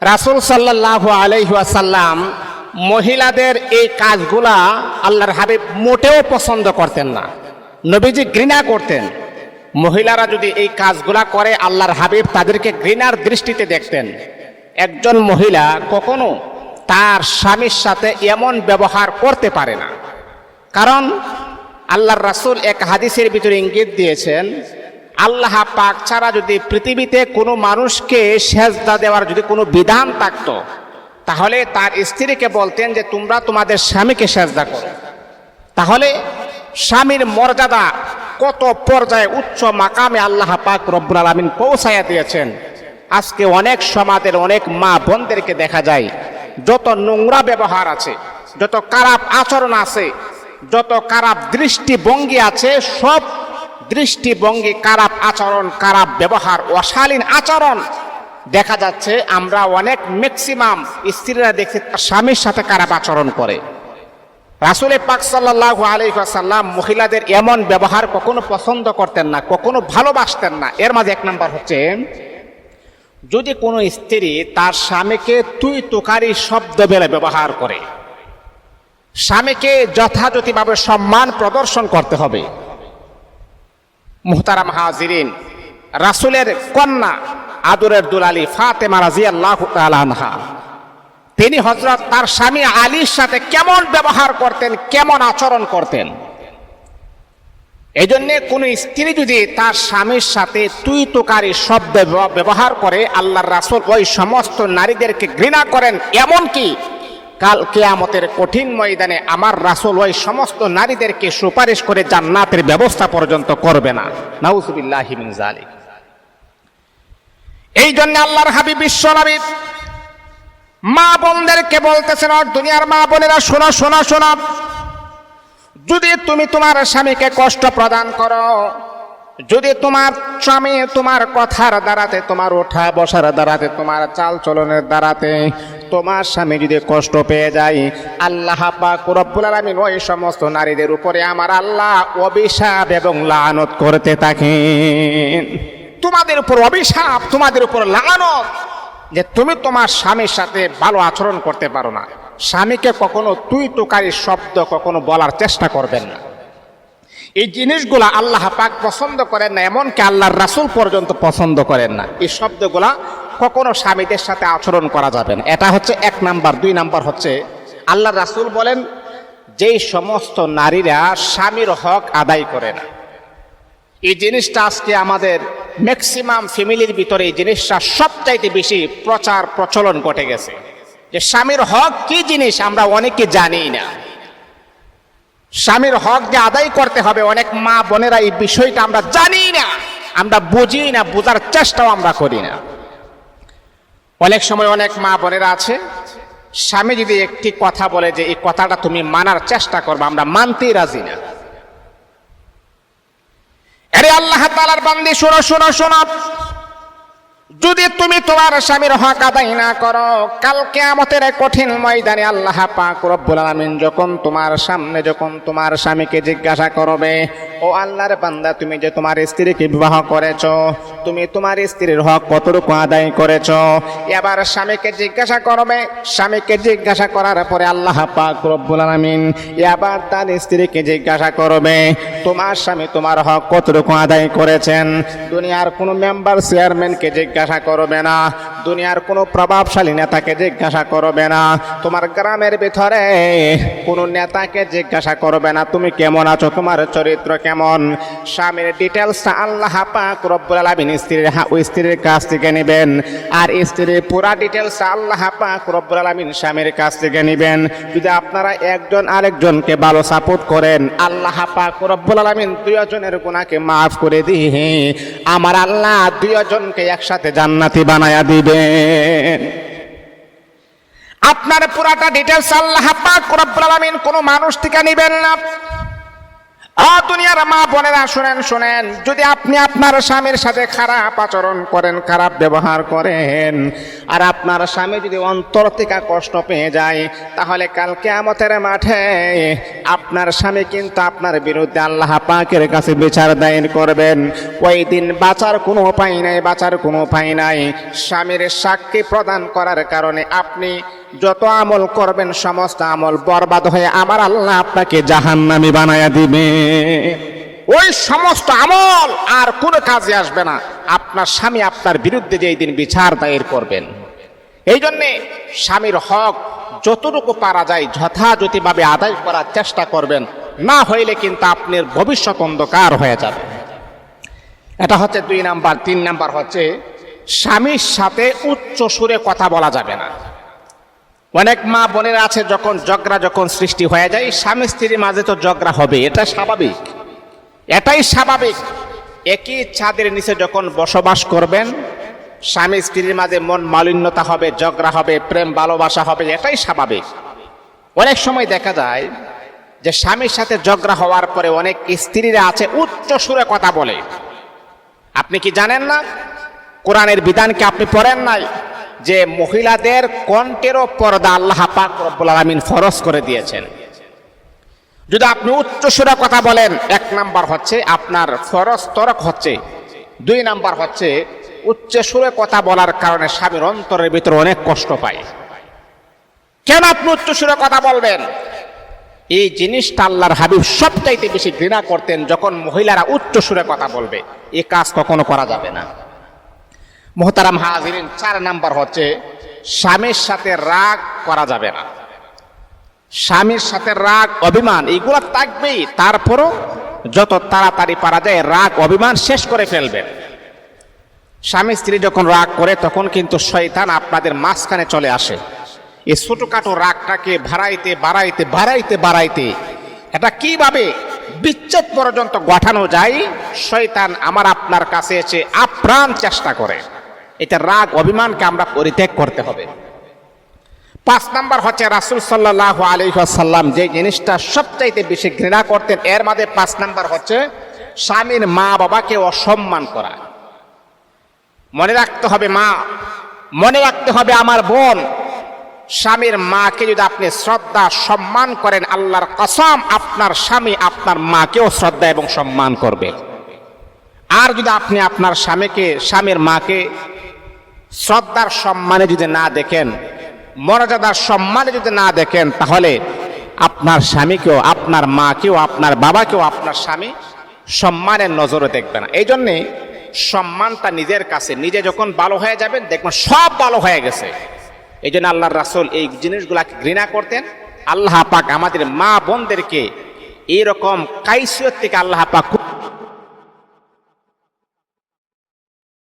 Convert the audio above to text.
রাসুল সাল্লাহ আলহাসাল্লাম মহিলাদের এই কাজগুলা আল্লাহর হাবিব মোটেও পছন্দ করতেন না। নবীজি ঘৃণা করতেন। মহিলারা যদি এই কাজগুলা করে, আল্লাহর হাবিব তাদেরকে ঘৃণার দৃষ্টিতে দেখতেন। একজন মহিলা কখনো তার স্বামীর সাথে এমন ব্যবহার করতে পারে না। কারণ আল্লাহর রাসূল এক হাদিসের ভিতরে ইঙ্গিত দিয়েছেন আল্লাহ পাক ছাড়া যদি পৃথিবীতে কোনো মানুষকে সেজদা দেওয়ার যদি কোনো বিধান থাকতো, তাহলে তার স্ত্রীকে বলতেন যে, তোমরা তোমাদের স্বামীকে সেজদা করো। তাহলে স্বামীর মর্যাদা কত পর্যায়ে উচ্চ মাকামে আল্লাহ পাক রব্বুল আলমিন পৌঁছাইয়া দিয়েছেন। আজকে অনেক সমাজের অনেক মা বোনদেরকে দেখা যায়, যত নোংরা ব্যবহার আছে, যত খারাপ আচরণ আছে, যত খারাপ দৃষ্টিভঙ্গি আছে, সব দৃষ্টিভঙ্গি, খারাপ আচরণ, খারাপ ব্যবহার, অশালীন আচরণ। দেখা যাচ্ছে আমরা অনেক ম্যাক্সিমাম স্ত্রীরা দেখছি স্বামীর সাথে খারাপ আচরণ করে। রাসুল পাক সাল্লাহ আলাইসাল্লাম মহিলাদের এমন ব্যবহার কখনো পছন্দ করতেন না, কখনো ভালোবাসতেন না। এর মাঝে এক নম্বর হচ্ছে, যদি কোনো স্ত্রী তার স্বামীকে তুই তোকারি শব্দ বেলে ব্যবহার করে, স্বামীকে যথাযথভাবে সম্মান প্রদর্শন করতে হবে মুহতারাম হাজিরিন, রাসুলের কন্যা আদরের দুলালি ফাতেমা রাজি তিনি হজরত তার স্বামী আলীর সাথে কেমন ব্যবহার করতেন, কেমন আচরণ করতেন? এই জন্যে কোনো স্ত্রী যদি তার স্বামীর সাথে তুই তোকারি শব্দ ব্যবহার করে, আল্লাহর রাসুল ওই সমস্ত নারীদেরকে ঘৃণা করেন, এমনকি কাল কেয়ামতের কঠিন ময়দানে আমার রাসুল ওই সমস্ত নারীদেরকে সুপারিশ করে জান্নাতের ব্যবস্থা পর্যন্ত করবে না। নাউজুবিল্লাহ জালিক এই জন্য আল্লাহর হাবিব বিশ্ব নবী মা বোনদেরকে বলতেছেন, আর দুনিয়ার মা বোনেরা, শোনো শোনো শোনো। যদি তুমি তোমার স্বামীকে কষ্ট প্রদান করো যদি তোমার স্বামী তোমার কথার দ্বারাতে, তোমার ওঠা বসার দ্বারাতে, তোমার চাল চলনের দ্বারাতে, তোমার স্বামী যদি কষ্ট পেয়ে যায়, আল্লাহ পাক আলামিন ওই সমস্ত নারীদের উপরে আমার আল্লাহ অভিশাপ এবং লানত করতে থাকেন। তোমাদের উপর অভিশাপ, তোমাদের উপর লানত যে তুমি তোমার স্বামীর সাথে ভালো আচরণ করতে পারো না। স্বামীকে কখনো তুই তোকারি শব্দ কখনো বলার চেষ্টা করবেন না। এই জিনিসগুলা আল্লাহ পাক পছন্দ করেন না, এমনকি আল্লাহর রাসূল পর্যন্ত পছন্দ করেন না। এই শব্দগুলা কখনো স্বামীদের সাথে আচরণ করা যাবে না। এটা হচ্ছে এক নাম্বার। দুই নাম্বার হচ্ছে আল্লাহ রাসূল বলেন, যেই সমস্ত নারীরা স্বামীর হক আদায় করে না, এই জিনিসটা আজকে আমাদের ম্যাক্সিমাম ফ্যামিলির ভিতরে এই জিনিসটা সবচাইতে বেশি প্রচার প্রচলন ঘটে গেছে। যে স্বামীর হক কি জিনিস আমরা অনেকে জানি না। স্বামীর হক যে আদায় করতে হবে। অনেক মা বোনেরা এই বিষয়টা আমরা জানি না। আমরা বুঝি না, বোঝার চেষ্টাও আমরা করি না। অনেক সময় অনেক মা বোনেরা আছে, স্বামী যদি একটি কথা বলে যে, এই কথাটা তুমি মানার চেষ্টা করবে, আমরা মানতেই রাজি না। আরে আল্লাহ তালার বান্দি, শোনো শোনো শোনো। যদি তুমি তোমার স্বামীর হক আদায় না করো কালকে আমাদের কঠিন ময়দানে আল্লাহ পাক রব্বুল আলামিন যখন তোমার সামনে, যখন তোমার স্বামীকে জিজ্ঞাসা করবে, ও আল্লাহর বান্দা, তুমি যে তোমার স্ত্রীকে বিবাহ করেছ তুমি তোমার স্ত্রীর হক কতটুকু আদায় করেছ? এবার স্বামীকে জিজ্ঞাসা করবে। স্বামীকে জিজ্ঞাসা করার পরে আল্লাহ পাক রব্বুল আলামিন এবার তার স্ত্রীকে জিজ্ঞাসা করবে, তোমার স্বামী তোমার হক কতটুকু আদায় করেছেন? দুনিয়ার কোনো মেম্বার চেয়ারম্যানকে জিজ্ঞাসা করবে না। দুনিয়ার কোনো প্রভাবশালী নেতাকে জিজ্ঞাসা করবে না। তোমার গ্রামের ভিতরে কোনো নেতাকে জিজ্ঞাসা করবে না। তুমি কেমন আছো? তোমার চরিত্র কেমন? স্বামীর ডিটেলসটা আল্লাহ পাক রব্বুল আলামিন স্ত্রীর স্ত্রীর কাছ থেকে নেবেন। আর স্ত্রীর পুরা ডিটেলসটা আল্লাহ পাক রব্বুল আলামিন স্বামীর কাছ থেকে নেবেন। যদি আপনারা একজন আরেকজনকে ভালো সাপোর্ট করেন, আল্লাহ পাক রব্বুল আলামিন দুইজনের গুনাহকে মাফ করে দিয়ে আমার আল্লাহ দুইজনকে একসাথে জান্নাতি বানায়া দিবেন আপনার পুরাটা ডিটেলস আল্লাহ পাক রব্বুল আলামিন কোনো মানুষ থেকে নেবেন না। দুনিয়ার মা বোনেরা, শুনেন শুনেন। যদি আপনি আপনার স্বামীর সাথে খারাপ আচরণ করেন, খারাপ ব্যবহার করেন, আর আপনার স্বামী যদি অন্তর থেকে কষ্ট পেয়ে যায়, তাহলে কালকে কেয়ামতের মাঠে আপনার স্বামী কিন্তু আপনার বিরুদ্ধে আল্লাহ পাকের কাছে বিচার দায়ের করবেন। ওই দিন বাঁচার কোনো উপায় নাই, বাঁচার কোনো উপায় নাই। স্বামীর সাক্ষী প্রদান করার কারণে আপনি যত আমল করবেন, সমস্ত আমল বরবাদ হয়ে আমার আল্লাহ আপনাকে জাহান্নামি বানায়া দিবে। ওই সমস্ত আমল আর কোনো কাজে আসবে না। আপনার স্বামী আপনার বিরুদ্ধে যেই দিন বিচার দায়ের করবেন। এই জন্যে স্বামীর হক যতটুকু পারা যায়, যথাযথভাবে আদায় করার চেষ্টা করবেন। না হইলে কিন্তু আপনার ভবিষ্যৎ অন্ধকার হয়ে যাবে। এটা হচ্ছে দুই নাম্বার। তিন নাম্বার হচ্ছে, স্বামীর সাথে উচ্চ সুরে কথা বলা যাবে না। অনেক মা বোনের আছে যখন ঝগড়া যখন সৃষ্টি হয়ে যায়, স্বামী স্ত্রীর মাঝে তো ঝগড়া হবে, এটা স্বাভাবিক। এটাই স্বাভাবিক। একই ছাদের নিচে যখন বসবাস করবেন, স্বামী স্ত্রীর মাঝে মন মালিন্যতা হবে, ঝগড়া হবে, প্রেম, ভালোবাসা হবে, এটাই স্বাভাবিক। অনেক সময় দেখা যায় যে স্বামীর সাথে ঝগড়া হওয়ার পরে অনেক স্ত্রীরা আছে, উচ্চ সুরে কথা বলে। আপনি কি জানেন না? কোরআনের বিধানকে আপনি পড়েন নাই? যে মহিলাদের কণ্ঠেরও পর্দা আল্লাহ পাক রব্বুল আলামিন ফরজ করে দিয়েছেন। যদি আপনি উচ্চ সুরে কথা বলেন, এক নাম্বার হচ্ছে আপনার ফরজ তরক হচ্ছে। দুই নাম্বার হচ্ছে উচ্চ সুরে কথা বলার কারণে স্বামীর অন্তরের ভিতরে অনেক কষ্ট পায়। কেন আপনি উচ্চ সুরে কথা বলবেন? এই জিনিসটা আল্লাহর হাবিব সবচাইতে বেশি ঘৃণা করতেন যখন মহিলারা উচ্চ সুরে কথা বলবে। এ কাজ কখনো করা যাবে না। মোহতারাম হাজিরিন, চার নাম্বার হচ্ছে, স্বামীর সাথে রাগ করা যাবে না। স্বামীর সাথে রাগ, অভিমান এইগুলো থাকবেই। তারপরও যত তাড়াতাড়ি পারা যায়, রাগ, অভিমান শেষ করে ফেলবেন স্বামী স্ত্রী যখন রাগ করে, তখন কিন্তু শয়তান আপনাদের মাঝখানে চলে আসে। এই ছোটখাটো রাগটাকে বাড়াইতে বাড়াইতে বাড়াইতে বাড়াইতে, এটা কীভাবে বিচ্ছেদ পর্যন্ত গঠানো যায়? শয়তান আমার আপনার কাছে এসে আপ্রাণ চেষ্টা করে। এটা রাগ, অভিমানকে আমরা পরিত্যাগ করতে হবে। পাঁচ নাম্বার হচ্ছে রাসুল সাল্লাহ আলহাসাল্লাম যে জিনিসটা সবচাইতে বেশি ঘৃণা করতেন, এর মাঝে পাঁচ নাম্বার হচ্ছে স্বামীর মা বাবাকে অসম্মান করা। মনে রাখতে হবে মা, মনে রাখতে হবে আমার বোন, স্বামীর মাকে যদি আপনি শ্রদ্ধা, সম্মান করেন, আল্লাহর কসম, আপনার স্বামী আপনার মাকেও শ্রদ্ধা এবং সম্মান করবে। আর যদি আপনি আপনার স্বামীকে, স্বামীর মাকে শ্রদ্ধার সম্মানে যদি না দেখেন, মর্যাদার সম্মানে যদি না দেখেন, তাহলে আপনার স্বামীকেও, আপনার মাকেও, আপনার বাবাকেও, আপনার স্বামী সম্মানের নজরে দেখবে না। এই জন্যে সম্মানটা নিজের কাছে, নিজে যখন ভালো হয়ে যাবেন, দেখবেন সব ভালো হয়ে গেছে। এই জন্য আল্লাহর রাসুল এই জিনিসগুলাকে ঘৃণা করতেন। আল্লাহ পাক আমাদের মা বোনদেরকে এইরকম কাইসিয়ত থেকে আল্লাহ পাক